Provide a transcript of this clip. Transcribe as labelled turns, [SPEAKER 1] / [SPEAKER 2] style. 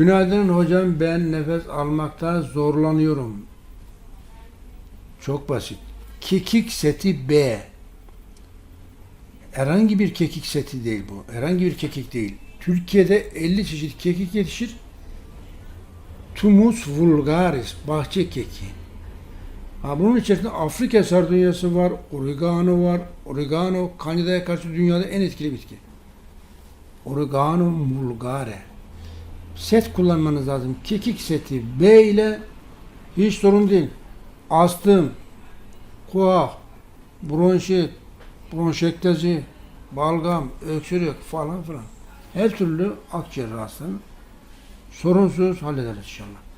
[SPEAKER 1] Günaydın hocam ben nefes almakta zorlanıyorum. Çok basit. Kekik seti B. Herhangi bir kekik seti değil bu. Herhangi bir kekik değil. Türkiye'de 50 çeşit kekik yetişir. Tumus vulgaris, bahçe kekiği. Ha, bunun içerisinde Afrika sardunyası var, oregano var. Oregano, kandidaya karşı dünyada en etkili bitki. Oregano vulgare. Set kullanmanız lazım. Kekik seti B ile hiç sorun değil. Astım, kuah, bronşit, bronşektazi, balgam, öksürük falan filan. Her türlü akciğer rahatsızlığını sorunsuz hallederiz inşallah.